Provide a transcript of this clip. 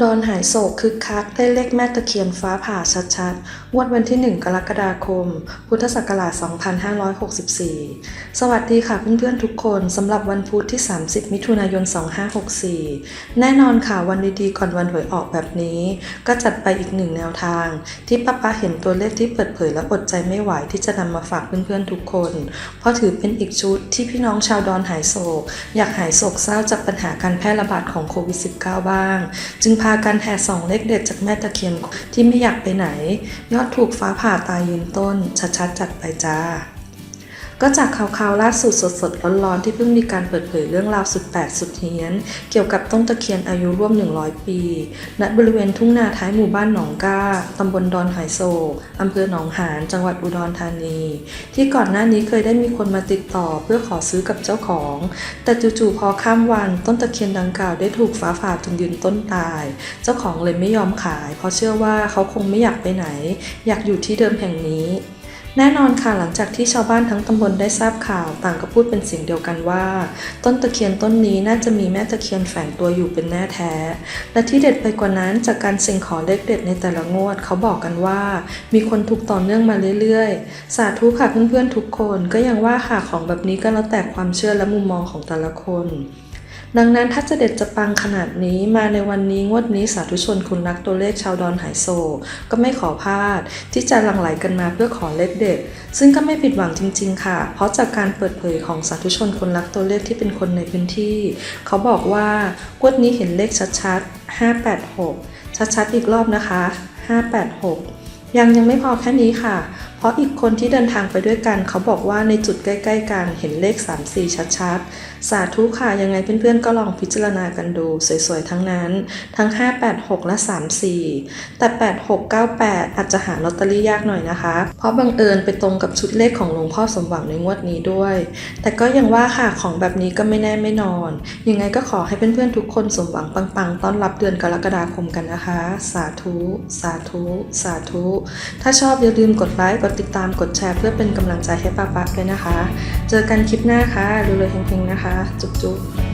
ดอนหายโศกคึกคักได้เลขแม่ตะเคียนฟ้าผ่าชัดๆ งวดวันที่ 1 กรกฎาคม พุทธศักราช 2564 สวัสดีค่ะเพื่อนๆทุกคนสำหรับวันพุธที่ 30 มิถุนายน 2564 แน่นอนค่ะวันดีๆ ก่อนวันหวยออกแบบนี้ ก็จัดไปอีกหนึ่งแนวทาง ที่ป้าป้าเห็นตัวเลขที่เปิดเผยและอดใจไม่ไหวที่จะนำมาฝากเพื่อนๆทุกคน เพราะถือเป็นอีกชุดที่พี่น้องชาวดอนหายโศก อยากหายโศกเศร้าจากปัญหาการแพร่ระบาดของโควิด -19 บ้าง จึงพากันแห่ส่องเลขเด็ดจากแม่ตะเคียนที่ไม่อยากไปไหน ยอดถูกฟ้าผ่าตายยืนต้นชัดๆจัดไปจ้า ก็จากข่าวๆล่าสุดสดๆร้อนๆที่เพิ่งมีการเปิดเผยเรื่องราวสุดแปลกสุดเฮี้ยน เกี่ยวกับต้นตะเคียนอายุร่วม 100 ปี ณ บริเวณทุ่งนาท้ายหมู่บ้านหนองก้า ตำบลดอนหายโศกอำเภอหนองหาน จังหวัดอุดรธานี ที่ก่อนหน้านี้เคยได้มีคนมาติดต่อเพื่อขอซื้อกับเจ้าของ แต่จู่ๆพอข้ามวันต้นตะเคียนดังกล่าวได้ถูกฟ้าผ่าจนยืนต้นตาย เจ้าของเลยไม่ยอมขาย เพราะเชื่อว่าเขาคงไม่อยากไปไหน อยากอยู่ที่เดิมแห่งนี้ แน่นอนค่ะหลังจากที่ชาวบ้านทั้งตำบลได้ทราบข่าว ต่างก็พูดเป็นเสียงเดียวกันว่า ต้นตะเคียนต้นนี้น่าจะมีแม่ตะเคียนแฝงตัวอยู่เป็นแน่แท้ และที่เด็ดไปกว่านั้นจากการสี่งขอเลขเด็ดในแต่ละงวด เขาบอกกันว่า มีคนถูกต่อเนื่องมาเรื่อยๆ สาธุค่ะเพื่อนๆทุกคนก็ยังว่าค่ะของแบบนี้ก็แล้วแต่ความเชื่อและมุมมองของแต่ละคน ดังนั้นถ้าจะเด็ดจะปังขนาดนี้มาในวันนี้งวดนี้สาธุชนคุณรักตัวเลขชาวดอนหายโศกก็ไม่ขอพลาด ที่จะหลั่งไหลกันมาเพื่อขอเลขเด็ด ซึ่งก็ไม่ผิดหวังจริง ๆ ค่ะ เพราะจากการเปิดเผยของสาธุชนคนรักตัวเลขที่เป็นคนในพื้นที่ เขาบอกว่างวดนี้เห็นเลขชัดๆ586 ชัดๆอีกรอบนะคะ 586 ยังยังไม่พอแค่นี้ค่ะ เพราะอีกคนที่เดินทางไปด้วยกัน เขาบอกว่าในจุดใกล้ ๆ กันเห็นเลข 34 ชัดๆ สาธุค่ะ ยังไงเพื่อนๆ ก็ลองพิจารณากันดู สวยๆ ทั้งนั้น ทั้ง 586 และ 34 แต่ 8698 อาจจะหาลอตเตอรี่ยากหน่อยนะคะ เพราะบังเอิญไปตรงกับชุดเลขของหลวงพ่อสมหวังในงวดนี้ด้วย แต่ก็ยังว่าค่ะของแบบนี้ก็ไม่แน่ไม่นอน ยังไงก็ขอให้เพื่อนๆ ทุกคนสมหวังปังๆ ต้อนรับเดือนกรกฎาคมกันนะคะ สาธุ สาธุ สาธุ ถ้าชอบอย่าลืมกดไลค์กดติดตามกดแชร์เพื่อเป็นกำลังใจให้ป้าปั๊กด้วยนะคะ เจอกันคลิปหน้าค่ะดูเลยเฮงๆนะคะ จุ๊บๆ